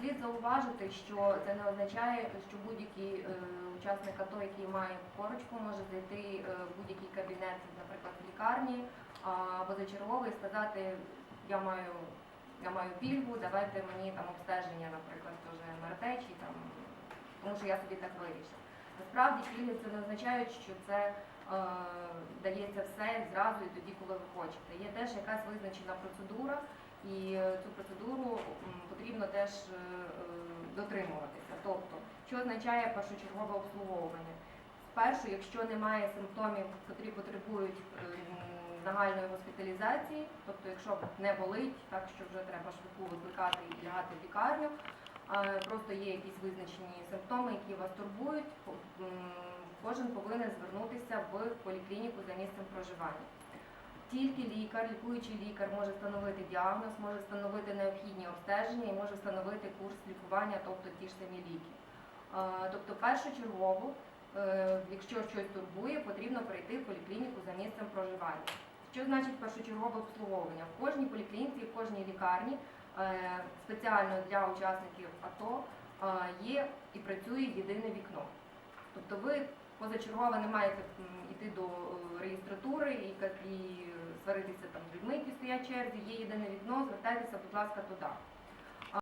Слід зауважити, що це не означає, що будь-який е, учасник АТО, який має корочку, може зайти е, в будь-який кабінет, наприклад, в лікарні а, позачерговий і сказати, я маю, я маю пільгу, давайте мені там обстеження, наприклад, теж МРТ чи там, тому що я собі так вирішив. Насправді пільги це не означає, що це е, дається все зразу і тоді, коли ви хочете. Є теж якась визначена процедура, і е, цю процедуру потрібно теж е, е, дотримуватися. Тобто, що означає першочергове обслуговування? Спершу, якщо немає симптомів, які потребують е, нагальної госпіталізації, тобто, якщо не болить, так що вже треба швидку викликати і лягати в лікарню, просто є якісь визначені симптоми, які вас турбують, кожен повинен звернутися в поліклініку за місцем проживання. Тільки лікар, лікуючий лікар може встановити діагноз, може встановити необхідні обстеження і може встановити курс лікування, тобто ті ж самі ліки. Тобто першочергово, е, якщо щось турбує, потрібно прийти в поліклініку за місцем проживання. Що значить першочергове обслуговування? В кожній поліклініці, в кожній лікарні е, спеціально для учасників АТО е, є і працює єдине вікно. Тобто ви позачергово не маєте йти до реєстратури і сваритися там з людьми, які стоять черзі, є єдине вікно, звертайтеся, будь ласка, туди.